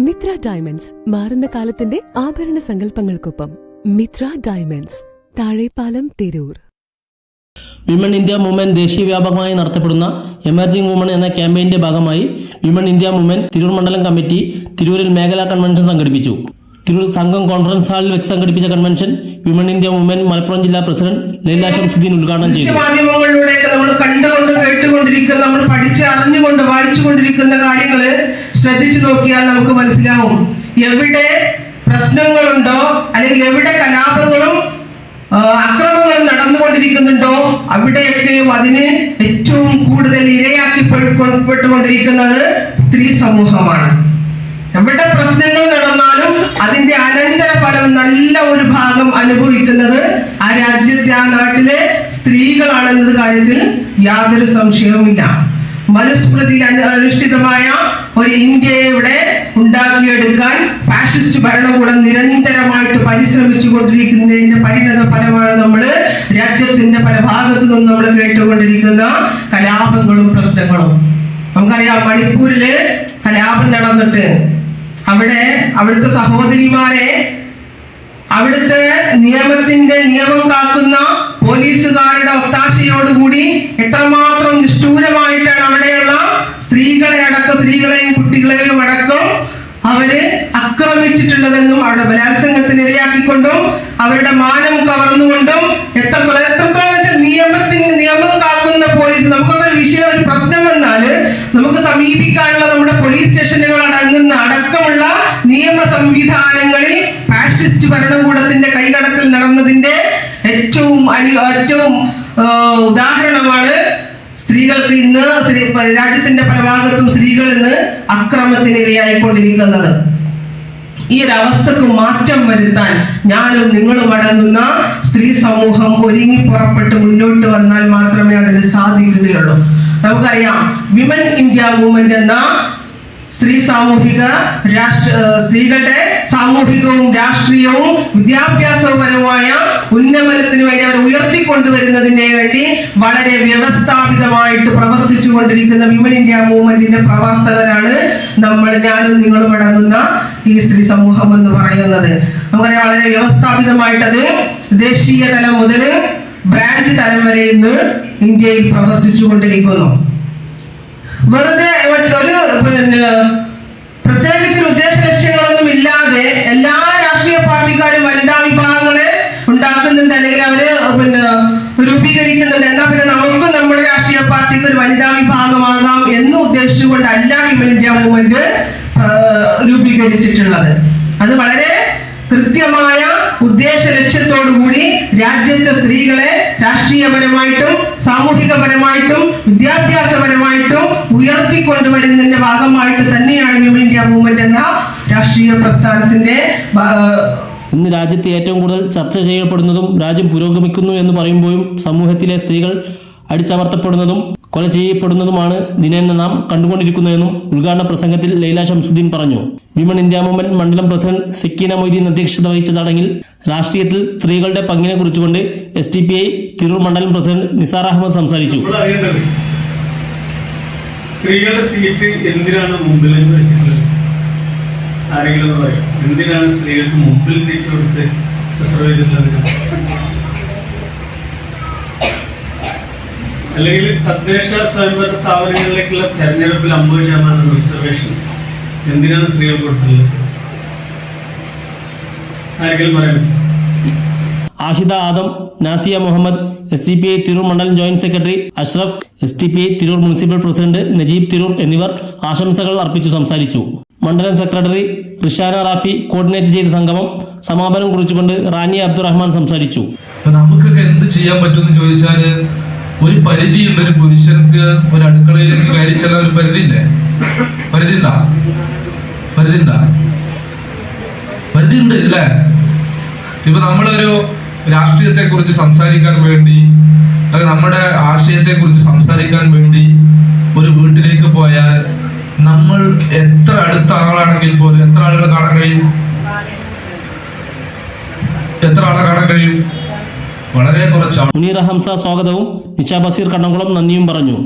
Mitra diamonds മാറുന്ന കാലത്തിന്റെ ആഭരണ സങ്കല്പങ്ങൾക്കൊപ്പം Mitra diamonds Thazhepalam Tirur. Women India movement ദേശീയ വ്യാപകമായി നടത്തപ്പെടുന്ന എമർജിംഗ് വുമൺ എന്ന ക്യാമ്പയിന്റെ ഭാഗമായി വിമൺ ഇന്ത്യ മൂവ്മെന്റ് തിരൂർ മണ്ഡലം കമ്മിറ്റി തിരൂരിൽ മേഖലാ കൺവെൻഷൻ സംഘടിപ്പിച്ചു. തിരൂർ സംഘം കോൺഫറൻസ് ഹാളിൽ വെച്ച് സംഘടിപ്പിച്ച convention women India movement Malappuram ജില്ലാ പ്രസിഡന്റ് ലൈല ഷംസുദ്ദീൻ ഉദ്ഘാടനം ചെയ്തു. മാധ്യമങ്ങളിലൂടെ നമ്മൾ കണ്ടുകൊണ്ട് കേട്ടുകൊണ്ടിരിക്കുന്ന നമ്മൾ പഠിച്ച് അറിഞ്ഞുകൊണ്ട് വായിച്ചുകൊണ്ടിരിക്കുന്ന കാര്യങ്ങൾ ശ്രദ്ധിച്ചു നോക്കിയാൽ നമുക്ക് മനസ്സിലാവും. എവിടെ പ്രശ്നങ്ങളുണ്ടോ അല്ലെങ്കിൽ എവിടെ കലാപങ്ങളും ആ, അക്രമങ്ങളും നടന്നുകൊണ്ടിരിക്കുന്നുണ്ടോ അവിടെയൊക്കെയും അതിന് ഏറ്റവും കൂടുതൽ ഇരയാക്കി പെട്ടുകൊണ്ടിരിക്കുന്നത് സ്ത്രീ സമൂഹമാണ്. എവിടെ പ്രശ്നങ്ങൾ നടന്നാലും അതിന്റെ അനന്തര ഫലം നല്ല ഒരു ഭാഗം അനുഭവിക്കുന്നത് ആ രാജ്യത്തെ ആ നാട്ടിലെ സ്ത്രീകളാണെന്നത് കാര്യത്തിൽ യാതൊരു സംശയവുമില്ല. മനുസ്മൃതിയിൽ അനു- അനുഷ്ഠിതമായ ഒരു ഇന്ത്യയെ ഇവിടെ ഉണ്ടാക്കിയെടുക്കാൻ ഫാഷിസ്റ്റ് ഭരണകൂടം നിരന്തരമായിട്ട് പരിശ്രമിച്ചു കൊണ്ടിരിക്കുന്നതിന്റെ പരിണത ഫലമാണ് നമ്മൾ രാജ്യത്തിന്റെ പല ഭാഗത്തു നിന്നും നമ്മൾ കേട്ടുകൊണ്ടിരിക്കുന്ന കലാപങ്ങളും പ്രശ്നങ്ങളും. നമുക്കറിയാം മണിപ്പൂരിൽ കലാപം നടന്നിട്ട് അവിടെ അവിടുത്തെ സഹോദരിമാരെ അവിടുത്തെ നിയമത്തിന്റെ നിയമം കാക്കുന്ന പോലീസുകാരുടെ ഒത്താശയോടുകൂടി എത്രമാത്രം നിഷ്ഠൂരമായിട്ടാണ് അവിടെയുള്ള സ്ത്രീകളെ അടക്കം സ്ത്രീകളെയും കുട്ടികളെയും അടക്കം അവർ ആക്രമിച്ചിട്ടുള്ളതെന്നും അവിടെ ബലാത്സംഗത്തിന് ഇരയാക്കിക്കൊണ്ടും അവരുടെ മാനം കവർന്നുകൊണ്ടും എത്രത്തോളം എത്രത്തോളം വെച്ചാൽ നിയമത്തിന് നിയമം കാക്കുന്ന പോലീസ് നമുക്കൊക്കെ ഒരു വിഷയം ഒരു പ്രശ്നം വന്നാൽ നമുക്ക് സമീപിക്കാനുള്ള നമ്മുടെ പോലീസ് സ്റ്റേഷനുകൾ ഭരണകൂടത്തിന്റെ കൈകടത്തിൽ നടന്നതിന്റെ ഏറ്റവും ഏറ്റവും ഉദാഹരണമാണ് സ്ത്രീകൾക്ക് ഇന്ന് രാജ്യത്തിന്റെ പല ഭാഗത്തും സ്ത്രീകൾ ഇന്ന് അക്രമത്തിന് ഇരയായിക്കൊണ്ടിരിക്കുന്നത്. ഈ ഒരു അവസ്ഥക്ക് മാറ്റം വരുത്താൻ ഞാനും നിങ്ങളും അടങ്ങുന്ന സ്ത്രീ സമൂഹം ഒരുങ്ങി പുറപ്പെട്ട് മുന്നോട്ട് വന്നാൽ മാത്രമേ അതിന് സാധിക്കുകയുള്ളൂ. നമുക്കറിയാം വിമൻ ഇന്ത്യ മൂവ്മെന്റ് എന്ന സ്ത്രീ സാമൂഹിക രാഷ്ട്ര സ്ത്രീകളുടെ സാമൂഹികവും രാഷ്ട്രീയവും വിദ്യാഭ്യാസപരവുമായ ഉന്നമനത്തിന് വേണ്ടി അവർ ഉയർത്തിക്കൊണ്ടുവരുന്നതിന് വേണ്ടി വളരെ വ്യവസ്ഥാപിതമായിട്ട് പ്രവർത്തിച്ചു കൊണ്ടിരിക്കുന്ന വിമൻ ഇന്ത്യ മൂവ്മെന്റിന്റെ പ്രവർത്തകരാണ് നമ്മൾ ഞാനും നിങ്ങളും അടങ്ങുന്ന ഈ സ്ത്രീ സമൂഹം എന്ന് പറയുന്നത്. നമുക്കറിയാം വളരെ വ്യവസ്ഥാപിതമായിട്ടത് ദേശീയ തലം മുതൽ ബ്രാഞ്ച് തലം വരെ ഇന്ന് ഇന്ത്യയിൽ പ്രവർത്തിച്ചു കൊണ്ടിരിക്കുന്നു. വെറുതെ മറ്റൊരു പിന്നെ പ്രത്യേകിച്ച് ഉദ്ദേശ ലക്ഷ്യങ്ങളൊന്നും ഇല്ലാതെ എല്ലാ രാഷ്ട്രീയ പാർട്ടിക്കാരും വനിതാ വിഭാഗങ്ങളെ ഉണ്ടാക്കുന്നുണ്ട്. അല്ലെങ്കിൽ അവരെ പിന്നെ രൂപീകരിക്കുന്നുണ്ട്. എന്നാ പിന്നെ നമുക്കും നമ്മുടെ രാഷ്ട്രീയ പാർട്ടിക്ക് ഒരു വനിതാ വിഭാഗമാകാം എന്ന് ഉദ്ദേശിച്ചുകൊണ്ടല്ല വിമൻ ഇന്ത്യ മൂവ്മെന്റ് രൂപീകരിച്ചിട്ടുള്ളത്. അത് വളരെ കൃത്യമായ ഉദ്ദേശ ലക്ഷ്യത്തോടുകൂടി രാജ്യത്തെ സ്ത്രീകളെ രാഷ്ട്രീയപരമായിട്ടും സാമൂഹികപരമായിട്ടും വിദ്യാഭ്യാസപരമായിട്ടും ഉയർത്തിക്കൊണ്ടുവരുന്നതിന്റെ ഭാഗമായിട്ട് തന്നെയാണ് വിമൻ ഇന്ത്യ മൂവ്മെന്റ് എന്ന രാഷ്ട്രീയ പ്രസ്ഥാനത്തിന്റെ ഇന്ന് രാജ്യത്ത് ഏറ്റവും കൂടുതൽ ചർച്ച ചെയ്യപ്പെടുന്നതും രാജ്യം പുരോഗമിക്കുന്നു എന്ന് പറയുമ്പോഴും സമൂഹത്തിലെ സ്ത്രീകൾ അടിച്ചമർത്തപ്പെടുന്നതും കൊല ചെയ്യപ്പെടുന്നതുമാണ് ദിനേന നാം കണ്ടുകൊണ്ടിരിക്കുന്നതെന്നും ഉദ്ഘാടന പ്രസംഗത്തിൽ ലൈല ഷംസുദ്ദീൻ പറഞ്ഞു. വിമൺ ഇന്ത്യ മൂവ്മെന്റ് മണ്ഡലം പ്രസിഡന്റ് സെക്കീന മൊയ്തീൻ അധ്യക്ഷത വഹിച്ച ചടങ്ങിൽ രാഷ്ട്രീയത്തിൽ സ്ത്രീകളുടെ പങ്കിനെ കുറിച്ചുകൊണ്ട് S T P I Tirur മണ്ഡലം പ്രസിഡന്റ് നിസാർ അഹമ്മദ് സംസാരിച്ചു. സ്ത്രീകളുടെ സീറ്റ് എന്തിനാണ് മുമ്പിൽ എന്ന് വെച്ചിട്ടുള്ളത്? ആരെങ്കിലും പറയും. എന്തിനാണ് സ്ത്രീകൾക്ക് മുമ്പിൽ സീറ്റ് കൊടുത്ത് റിസർവ് ചെയ്തിട്ടുള്ളത്? അല്ലെങ്കിൽ തദ്ദേശ സ്വയംഭരണ സ്ഥാപനങ്ങളിലേക്കുള്ള തെരഞ്ഞെടുപ്പിൽ അമ്പത് ശതമാനം റിസർവേഷൻ എന്തിനാണ് സ്ത്രീകൾ കൊടുത്തിട്ടുള്ളത്? ആരെങ്കിലും പറയാൻ Ashida Adam Nasiya Muhammad S T P I Tirur മണ്ഡലം joint secretary Ashraf S T P I Tirur municipal president Najeeb Tirur എന്നിവർ ആശംസകൾ അർപ്പിച്ചു സംസാരിച്ചു. മണ്ഡലം സെക്രട്ടറി റിഷാന റാഫി കോർഡിനേറ്റ് ചെയ്ത സംഗമം സമാപനം കുറിച്ചുകൊണ്ട് റാനി അബ്ദുറഹ്മാൻ സംസാരിച്ചു. നമുക്കൊക്കെ എന്ത് ചെയ്യാൻ പറ്റുമെന്ന് ചോദിച്ചാൽ ഒരു പരിധിയുണ്ട് ഒരു പുരുഷനക്ക് ഒരു അടുക്കളയിലേക്ക് കയറി ചെല്ലാൻ ഒരു പരിധി ഉണ്ടാ പരിധി ഉണ്ട് അല്ലേ? ഇപ്പൊ നമ്മളൊരു രാഷ്ട്രീയത്തെ കുറിച്ച് സംസാരിക്കാൻ വേണ്ടി അല്ലെങ്കിൽ നമ്മുടെ ആശയത്തെ കുറിച്ച് സംസാരിക്കാൻ വേണ്ടി ഒരു വീട്ടിലേക്ക് പോയാൽ നമ്മൾ എത്ര അടുത്ത ആളാണെങ്കിൽ പോലും എത്ര ആളുകൾ കാണാൻ കഴിയും? എത്ര ആളെ കാണാൻ കഴിയും? വളരെ കുറച്ചാണ്. മുനീർ സ്വാഗതവും നിഷ ബസീർ കണ്ണംകുളം നന്ദിയും പറഞ്ഞു.